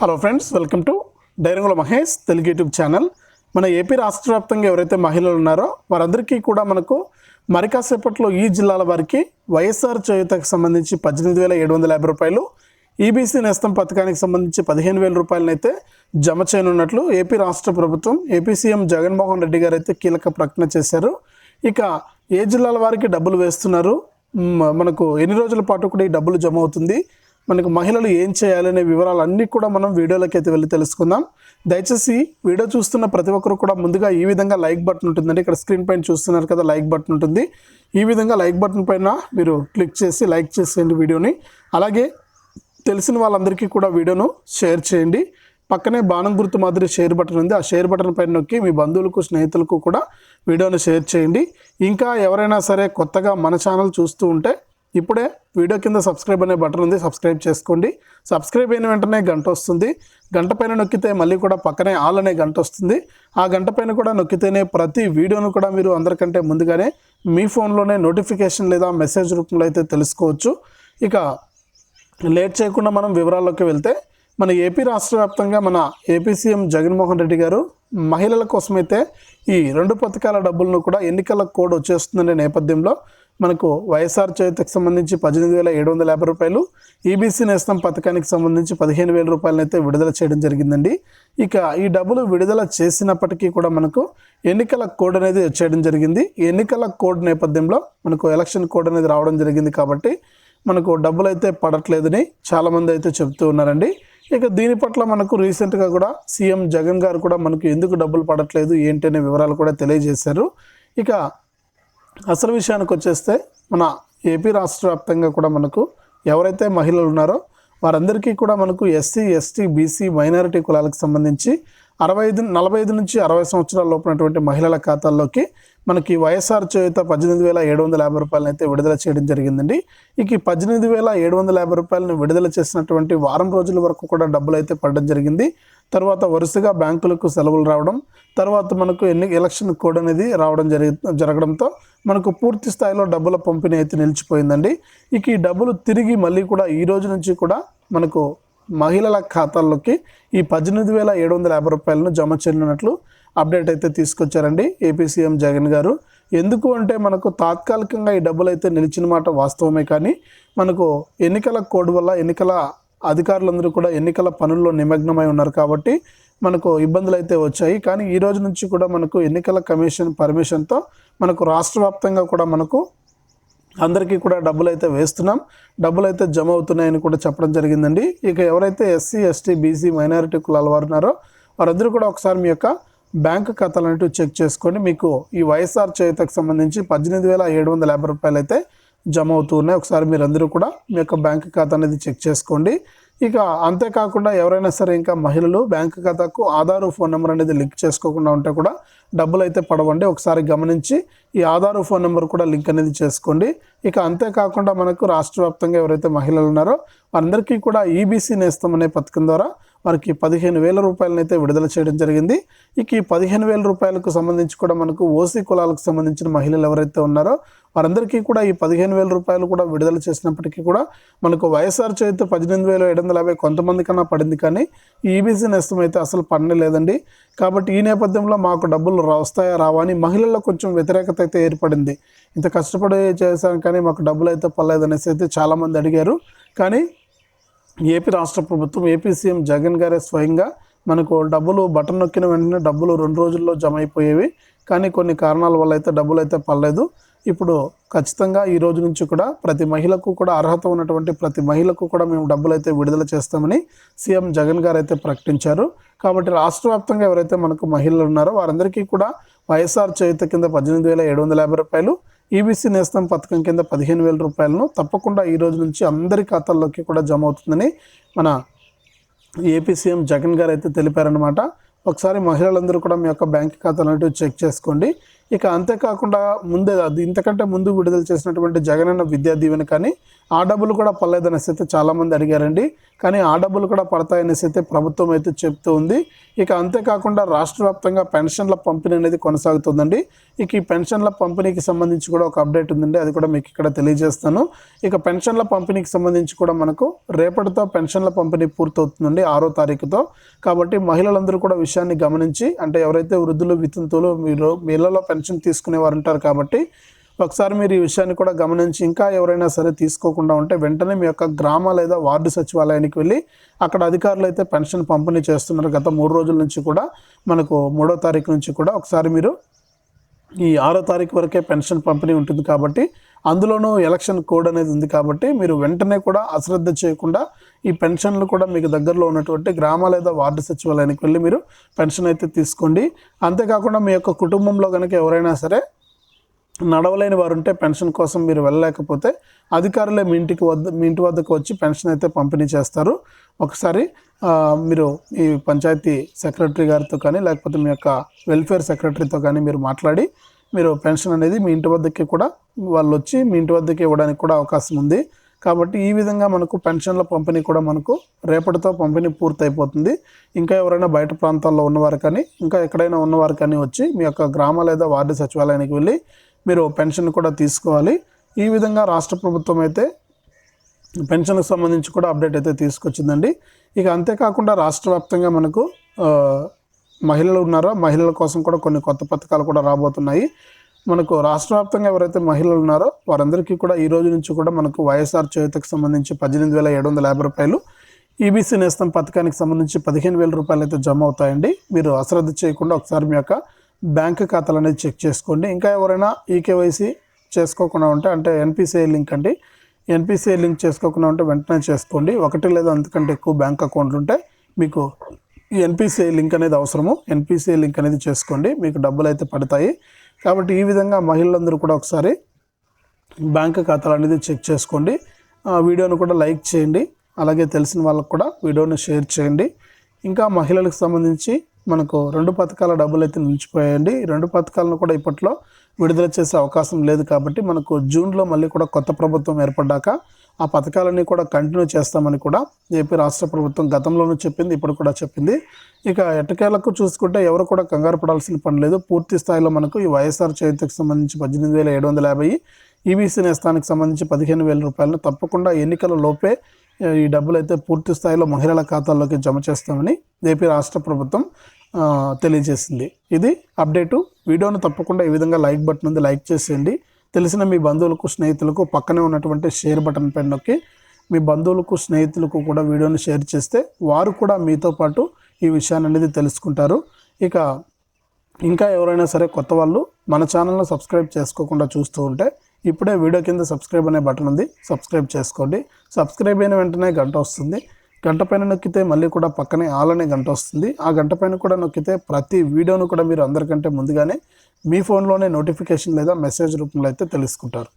Hello friends welcome to డైరంగుల Mahesh Telugu YouTube channel మన AP రాష్ట్ర వ్యాప్తంగా ఎవరైతే మహిళలు ఉన్నారో వారందరికీ కూడా మనకు మరి కాసేపట్లో ఈ జిల్లాల వారికి వైఎస్ఆర్ చేయుతకు సంబంధించి పద్దెనిమిది వేల ఏడు వందల యాభై రూపాయలు ఈబీసీ నేస్తం పథకానికి సంబంధించి పదిహేను వేల రూపాయలను అయితే జమ చేయనున్నట్లు ఏపీ రాష్ట్ర ప్రభుత్వం ఏపీ సీఎం జగన్మోహన్ రెడ్డి గారు అయితే కీలక ప్రకటన చేశారు. ఇక ఏ జిల్లాల వారికి డబ్బులు వేస్తున్నారు? మనకు ఎన్ని రోజుల పాటు కూడా ఈ డబ్బులు జమ అవుతుంది? మనకు మహిళలు ఏం చేయాలనే వివరాలు అన్నీ కూడా మనం వీడియోలోకి అయితే వెళ్ళి తెలుసుకుందాం. దయచేసి వీడియో చూస్తున్న ప్రతి ఒక్కరు కూడా ముందుగా ఈ విధంగా లైక్ బటన్ ఉంటుందండి. ఇక్కడ స్క్రీన్ పైన చూస్తున్నారు కదా లైక్ బటన్ ఉంటుంది. ఈ విధంగా లైక్ బటన్ పైన మీరు క్లిక్ చేసి లైక్ చేసేయండి వీడియోని. అలాగే తెలిసిన వాళ్ళందరికీ కూడా వీడియోను షేర్ చేయండి. పక్కనే బాణం గుర్తు మాదిరి షేర్ బటన్ ఉంది. ఆ షేర్ బటన్ పైన నొక్కి మీ బంధువులకు స్నేహితులకు కూడా వీడియోను షేర్ చేయండి. ఇంకా ఎవరైనా సరే కొత్తగా మన ఛానల్ చూస్తూ ఉంటే ఇప్పుడే వీడియో కింద సబ్స్క్రైబ్ అనే బటన్ ఉంది సబ్స్క్రైబ్ చేసుకోండి. సబ్స్క్రైబ్ అయిన వెంటనే గంట వస్తుంది. గంట పైన నొక్కితే మళ్ళీ కూడా పక్కనే ఆల్ అనే గంట వస్తుంది. ఆ గంట పైన కూడా నొక్కితేనే ప్రతి వీడియోను కూడా మీరు అందరికంటే ముందుగానే మీ ఫోన్లోనే నోటిఫికేషన్ లేదా మెసేజ్ రూపంలో అయితే తెలుసుకోవచ్చు. ఇక లేట్ చేయకుండా మనం వివరాల్లోకి వెళ్తే మన ఏపీ రాష్ట్ర వ్యాప్తంగా మన ఏపీ సీఎం జగన్మోహన్ రెడ్డి గారు మహిళల కోసమైతే ఈ రెండు పథకాల డబ్బులను కూడా ఎన్నికల కోడ్ వచ్చేస్తుందనే నేపథ్యంలో మనకు వైఎస్ఆర్ చేతికి సంబంధించి పద్దెనిమిది వేల ఏడు వందల యాభై రూపాయలు ఈబీసీ నేస్తం పథకానికి సంబంధించి పదిహేను వేల రూపాయలను అయితే విడుదల చేయడం జరిగిందండి. ఇక ఈ డబ్బులు విడుదల చేసినప్పటికీ కూడా మనకు ఎన్నికల కోడ్ అనేది చేయడం జరిగింది. ఎన్నికల కోడ్ నేపథ్యంలో మనకు ఎలక్షన్ కోడ్ అనేది రావడం జరిగింది కాబట్టి మనకు డబ్బులు అయితే పడట్లేదని చాలామంది అయితే చెప్తూ ఉన్నారండి. ఇక దీని పట్ల మనకు రీసెంట్గా కూడా సీఎం జగన్ గారు కూడా మనకు ఎందుకు డబ్బులు పడట్లేదు ఏంటి అనే వివరాలు కూడా తెలియజేశారు. ఇక అసలు విషయానికి వచ్చేస్తే మన ఏపీ రాష్ట్ర వ్యాప్తంగా కూడా మనకు ఎవరైతే మహిళలు ఉన్నారో వారందరికీ కూడా మనకు ఎస్సీ ఎస్టీ బీసీ మైనారిటీ కులాలకు సంబంధించి అరవై ఐదు నలభై ఐదు నుంచి అరవై సంవత్సరాల లోపునటువంటి మహిళల ఖాతాల్లోకి మనకి వైఎస్ఆర్ చేత పద్దెనిమిది వేల ఏడు వందల యాభై రూపాయలను అయితే విడుదల చేయడం జరిగిందండి. ఇక పద్దెనిమిది వేల ఏడు వందల యాభై రూపాయలను విడుదల చేసినటువంటి వారం రోజుల వరకు కూడా డబ్బులు అయితే పడడం జరిగింది. తర్వాత వరుసగా బ్యాంకులకు సెలవులు రావడం తర్వాత మనకు ఎన్ని ఎలక్షన్ కోడ్ అనేది రావడం జరిగి జరగడంతో మనకు పూర్తి స్థాయిలో డబ్బుల పంపిణీ అయితే నిలిచిపోయిందండి. ఇక ఈ డబ్బులు తిరిగి మళ్ళీ కూడా ఈ రోజు నుంచి కూడా మనకు మహిళల ఖాతాల్లోకి ఈ పద్దెనిమిది వేల ఏడు వందల యాభై రూపాయలను జమ చేయనున్నట్లు అప్డేట్ అయితే తీసుకొచ్చారండి ఏపీ సీఎం జగన్ గారు. ఎందుకు అంటే మనకు తాత్కాలికంగా ఈ డబ్బులు అయితే నిలిచిన మాట వాస్తవమే కానీ మనకు ఎన్నికల కోడ్ వల్ల ఎన్నికల అధికారులందరూ కూడా ఎన్నికల పనుల్లో నిమగ్నమై ఉన్నారు కాబట్టి మనకు ఇబ్బందులు అయితే వచ్చాయి. కానీ ఈ రోజు నుంచి కూడా మనకు ఎన్నికల కమిషన్ పర్మిషన్తో మనకు రాష్ట్ర వ్యాప్తంగా కూడా మనకు అందరికీ కూడా డబ్బులు అయితే వేస్తున్నాం. డబ్బులు అయితే జమ అవుతున్నాయని కూడా చెప్పడం జరిగిందండి. ఇక ఎవరైతే ఎస్సీ ఎస్టీ బీసీ మైనారిటీ కులాల వారు ఉన్నారో వారందరూ కూడా ఒకసారి మీ యొక్క బ్యాంక్ ఖాతాలు అనేవి చెక్ చేసుకోండి మీకు ఈ వైఎస్ఆర్ చేతకు సంబంధించి పద్దెనిమిది వేల ఏడు వందల యాభై రూపాయలు అయితే జమ అవుతూ ఉన్నాయి. ఒకసారి మీరందరూ కూడా మీ యొక్క బ్యాంక్ ఖాతా అనేది చెక్ చేసుకోండి. ఇక అంతేకాకుండా ఎవరైనా సరే ఇంకా మహిళలు బ్యాంక్ ఖాతాకు ఆధారు ఫోన్ నెంబర్ అనేది లింక్ చేసుకోకుండా ఉంటే కూడా డబ్బులు అయితే పడవండి. ఒకసారి గమనించి ఈ ఆధారు ఫోన్ నెంబర్ కూడా లింక్ అనేది చేసుకోండి. ఇక అంతేకాకుండా మనకు రాష్ట్ర వ్యాప్తంగా ఎవరైతే మహిళలు ఉన్నారో వారందరికీ కూడా ఈబీసీ నేస్తం అనే పథకం ద్వారా వారికి పదిహేను వేల రూపాయలనైతే విడుదల చేయడం జరిగింది. ఇక ఈ పదిహేను వేల రూపాయలకు సంబంధించి కూడా మనకు ఓసీ కులాలకు సంబంధించిన మహిళలు ఎవరైతే ఉన్నారో వారందరికీ కూడా ఈ పదిహేను వేల రూపాయలు కూడా విడుదల చేసినప్పటికీ కూడా మనకు వైఎస్ఆర్ చేతి పద్దెనిమిది వేల ఏడు వందల యాభై కొంతమంది కన్నా పడింది కానీ ఈబీసీ నేస్తం అయితే అసలు పడలేదండి కాబట్టి ఈ నేపథ్యంలో మాకు డబ్బులు రా- వస్తాయా రావా అని మహిళల్లో కొంచెం వ్యతిరేకత అయితే ఏర్పడింది. ఇంత కష్టపడి చేశాను కానీ మాకు డబ్బులు అయితే పడలేదు అనేసి అయితే చాలామంది అడిగారు. కానీ ఏపీ రాష్ట్ర ప్రభుత్వం ఏపీ సీఎం జగన్ గారే స్వయంగా మనకు డబ్బులు బటన్ నొక్కిన వెంటనే డబ్బులు రెండు రోజుల్లో జమ అయిపోయేవి. కానీ కొన్ని కారణాల వల్ల అయితే డబ్బులు అయితే పడలేదు. ఇప్పుడు ఖచ్చితంగా ఈ రోజు నుంచి కూడా ప్రతి మహిళకు కూడా అర్హత ఉన్నటువంటి ప్రతి మహిళకు కూడా మేము డబ్బులు అయితే విడుదల చేస్తామని సీఎం జగన్ గారు అయితే ప్రకటించారు. కాబట్టి రాష్ట్ర వ్యాప్తంగా ఎవరైతే మనకు మహిళలు ఉన్నారో వారందరికీ కూడా వైఎస్ఆర్ చేయుత కింద పద్దెనిమిది వేల ఏడు వందల యాభై రూపాయలు ఈబీసీ నేస్తం పథకం కింద పదిహేను వేల రూపాయలను తప్పకుండా ఈ రోజు నుంచి అందరి ఖాతాల్లోకి కూడా జమ అవుతుందని మన ఏపీ సీఎం జగన్ గారు అయితే తెలిపారనమాట ఒకసారి మహిళలందరూ కూడా మీ యొక్క బ్యాంక్ ఖాతాలు అనేవి చెక్ చేసుకోండి. ఇక అంతేకాకుండా ముందే అది ఇంతకంటే ముందు విడుదల చేసినటువంటి జగనన్న విద్యా దీవెన కానీ ఆ డబ్బులు కూడా పడలేదనేసి అయితే చాలామంది అడిగారండి. కానీ ఆ డబ్బులు కూడా పడతాయనేసి అయితే ప్రభుత్వం అయితే చెప్తూ ఉంది. ఇక అంతేకాకుండా రాష్ట్ర వ్యాప్తంగా పెన్షన్ల పంపిణీ అనేది కొనసాగుతుందండి. ఇక ఈ పెన్షన్ల పంపిణీకి సంబంధించి కూడా ఒక అప్డేట్ ఉందండి. అది కూడా మీకు ఇక్కడ తెలియజేస్తాను. ఇక పెన్షన్ల పంపిణీకి సంబంధించి కూడా మనకు రేపటితో పెన్షన్ల పంపిణీ పూర్తవుతుందండి ఆరో తారీఖుతో. కాబట్టి మహిళలందరూ కూడా విషయాన్ని గమనించి అంటే ఎవరైతే వృద్ధులు వితంతువులు మీరు మీ ఇళ్ళలో పెన్షన్ తీసుకునేవారు ఉంటారు కాబట్టి ఒకసారి మీరు ఈ విషయాన్ని కూడా గమనించి ఇంకా ఎవరైనా సరే తీసుకోకుండా ఉంటే వెంటనే మీ యొక్క గ్రామ లేదా వార్డు సచివాలయానికి వెళ్ళి అక్కడ అధికారులు అయితే పెన్షన్ పంపిణీ చేస్తున్నారు. గత మూడు రోజుల నుంచి కూడా మనకు మూడో తారీఖు నుంచి కూడా ఒకసారి మీరు ఈ ఆరో తారీఖు వరకే పెన్షన్ పంపిణీ ఉంటుంది కాబట్టి అందులోనూ ఎలక్షన్ కోడ్ అనేది ఉంది కాబట్టి మీరు వెంటనే కూడా అశ్రద్ధ చేయకుండా ఈ పెన్షన్లు కూడా మీకు దగ్గరలో ఉన్నటువంటి గ్రామ లేదా వార్డు సచివాలయానికి వెళ్ళి మీరు పెన్షన్ అయితే తీసుకోండి. అంతేకాకుండా మీ యొక్క కుటుంబంలో కనుక ఎవరైనా సరే నడవలేని వారు ఉంటే పెన్షన్ కోసం మీరు వెళ్ళలేకపోతే అధికారులే మీ ఇంటికి వద్ద మీ ఇంటి వద్దకు వచ్చి పెన్షన్ అయితే పంపిణీ చేస్తారు. ఒకసారి మీరు మీ పంచాయతీ సెక్రటరీ గారితో కానీ లేకపోతే మీ యొక్క వెల్ఫేర్ సెక్రటరీతో కానీ మీరు మాట్లాడి మీరు పెన్షన్ అనేది మీ ఇంటి వద్దకి కూడా వాళ్ళు వచ్చి మీ ఇంటి వద్దకి ఇవ్వడానికి కూడా అవకాశం ఉంది. కాబట్టి ఈ విధంగా మనకు పెన్షన్ల పంపిణీ కూడా మనకు రేపటితో పంపిణీ పూర్తయిపోతుంది. ఇంకా ఎవరైనా బయట ప్రాంతాల్లో ఉన్నవారు కానీ ఇంకా ఎక్కడైనా ఉన్నవారు కానీ వచ్చి మీ యొక్క గ్రామ లేదా వార్డు సచివాలయానికి వెళ్ళి మీరు పెన్షన్ కూడా తీసుకోవాలి. ఈ విధంగా రాష్ట్ర ప్రభుత్వం అయితే పెన్షన్కి సంబంధించి కూడా అప్డేట్ అయితే తీసుకొచ్చిందండి. ఇక అంతేకాకుండా రాష్ట్ర వ్యాప్తంగా మనకు మహిళలు ఉన్నారో? మహిళల కోసం కూడా కొన్ని కొత్త పథకాలు కూడా రాబోతున్నాయి. మనకు రాష్ట్ర వ్యాప్తంగా ఎవరైతే మహిళలు ఉన్నారో వారందరికీ కూడా ఈ రోజు నుంచి కూడా మనకు వైఎస్ఆర్ చేయుతకు సంబంధించి పద్దెనిమిది వేల ఏడు వందల యాభై రూపాయలు ఈబీసీ నేస్తం పథకానికి సంబంధించి పదిహేను వేల రూపాయలు అయితే జమ అవుతాయండి. మీరు అశ్రద్ధ చేయకుండా ఒకసారి మీ యొక్క బ్యాంక్ ఖాతాలు అనేది చెక్ చేసుకోండి. ఇంకా ఎవరైనా ఈకేవైసీ చేసుకోకుండా ఉంటే అంటే ఎన్పిసిఐ లింక్ అండి. ఎన్పిసిఐ లింక్ చేసుకోకుండా ఉంటే వెంటనే చేసుకోండి. ఒకటి లేదా అంతకంటే ఎక్కువ బ్యాంక్ అకౌంట్లు ఉంటే మీకు ఈ ఎన్పిసిఐ లింక్ అనేది అవసరము. ఎన్పిసిఐ లింక్ అనేది చేసుకోండి. మీకు డబ్బులు అయితే పడతాయి. కాబట్టి ఈ విధంగా మహిళలందరూ కూడా ఒకసారి బ్యాంక్ ఖాతాలు అనేది చెక్ చేసుకోండి. ఆ వీడియోను కూడా లైక్ చేయండి. అలాగే తెలిసిన వాళ్ళకు కూడా వీడియోని షేర్ చేయండి. ఇంకా మహిళలకు సంబంధించి మనకు రెండు పథకాల డబ్బులు అయితే నిలిచిపోయాయండి. రెండు పథకాలను కూడా ఇప్పట్లో విడుదల చేసే అవకాశం లేదు కాబట్టి మనకు జూన్లో మళ్ళీ కూడా కొత్త ప్రభుత్వం ఏర్పడ్డాక ఆ పథకాలన్నీ కూడా కంటిన్యూ చేస్తామని కూడా ఏపీ రాష్ట్ర ప్రభుత్వం గతంలోనూ చెప్పింది ఇప్పుడు కూడా చెప్పింది. ఇక ఎట్టకేలకు చూసుకుంటే ఎవరు కూడా కంగారు పడాల్సిన పని లేదు. పూర్తి స్థాయిలో మనకు ఈ వైఎస్ఆర్ చేతికి సంబంధించి పద్దెనిమిది వేల ఏడు వందల యాభై ఈబీసీ నేస్తానికి సంబంధించి పదిహేను వేల రూపాయలను తప్పకుండా ఎన్నికల లోపే ఈ డబ్బులు అయితే పూర్తి స్థాయిలో మహిళల ఖాతాల్లోకి జమ చేస్తామని ఏపీ రాష్ట్ర ప్రభుత్వం తెలియజేసింది. ఇది అప్డేటు. వీడియోను తప్పకుండా ఈ విధంగా లైక్ బటన్ ఉంది లైక్ చేసేయండి. తెలిసిన మీ బంధువులకు స్నేహితులకు పక్కనే ఉన్నటువంటి షేర్ బటన్ పైన నొక్కి మీ బంధువులకు స్నేహితులకు కూడా వీడియోని షేర్ చేస్తే వారు కూడా మీతో పాటు ఈ విషయాన్ని అనేది తెలుసుకుంటారు. ఇక ఇంకా ఎవరైనా సరే కొత్త వాళ్ళు మన ఛానల్ను సబ్స్క్రైబ్ చేసుకోకుండా చూస్తూ ఉంటే ఇప్పుడే వీడియో కింద సబ్స్క్రైబ్ అనే బటన్ ఉంది. సబ్స్క్రైబ్ చేసుకోండి. సబ్స్క్రైబ్ అయిన వెంటనే గంట వస్తుంది. గంట పైన నొక్కితే మళ్ళీ కూడా పక్కనే ఆల్ అనే గంట వస్తుంది. ఆ గంట పైన కూడా నొక్కితే ప్రతి వీడియోను కూడా మీరు అందరికంటే ముందుగానే మీ ఫోన్లోనే నోటిఫికేషన్ లేదా మెసేజ్ రూపంలో అయితే తెలుసుకుంటారు.